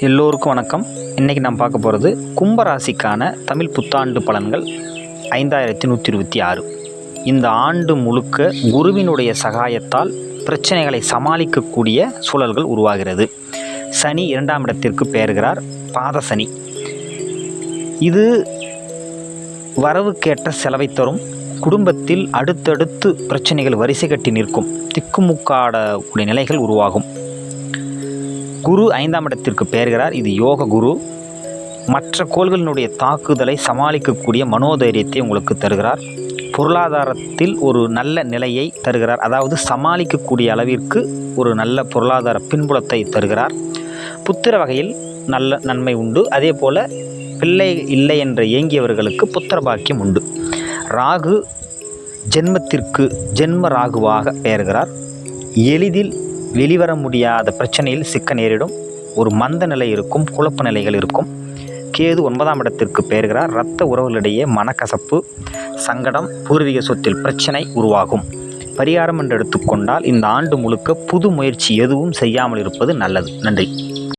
எல்லோருக்கும் வணக்கம். இன்றைக்கி நாம் பார்க்க போகிறது கும்பராசிக்கான தமிழ் புத்தாண்டு பலன்கள் ஐந்தாயிரத்தி நூற்றி இருபத்தி ஆறு. இந்த ஆண்டு முழுக்க குருவினுடைய சகாயத்தால் பிரச்சனைகளை சமாளிக்கக்கூடிய சூழல்கள் உருவாகிறது. சனி இரண்டாம் இடத்திற்கு பெயர்கிறார் பாத சனி. இது வரவுக்கேற்ற செலவை தரும். குடும்பத்தில் அடுத்தடுத்து பிரச்சனைகள் வரிசை கட்டி நிற்கும். திக்குமுக்காடக்கூடிய நிலைகள் உருவாகும். குரு ஐந்தாம் இடத்திற்கு பெயர்கிறார். இது யோக குரு. மற்ற கோள்களினுடைய தாக்குதலை சமாளிக்கக்கூடிய மனோதைரியத்தை உங்களுக்கு தருகிறார். பொருளாதாரத்தில் ஒரு நல்ல நிலையை தருகிறார். அதாவது சமாளிக்கக்கூடிய அளவிற்கு ஒரு நல்ல பொருளாதார பின்புலத்தை தருகிறார். புத்திர வகையில் நல்ல நன்மை உண்டு. அதே போல் பிள்ளை இல்லை என்று இயங்கியவர்களுக்கு புத்திர பாக்கியம் உண்டு. ராகு ஜென்மத்திற்கு ஜென்ம ராகுவாக பெயர்கிறார். எளிதில் வெளிவர முடியாத பிரச்சனையில் சிக்க நேரிடும். ஒரு மந்த நிலை இருக்கும் குழப்ப நிலைகள் இருக்கும். கேது ஒன்பதாம் இடத்திற்கு பெயர்கிறார். இரத்த உறவுகளிடையே மனக்கசப்பு சங்கடம் பூர்வீக சொத்தில் பிரச்சனை உருவாகும். பரிகாரம் என்று எடுத்துக்கொண்டால் இந்த ஆண்டு முழுக்க புது முயற்சி எதுவும் செய்யாமல் இருப்பது நல்லது. நன்றி.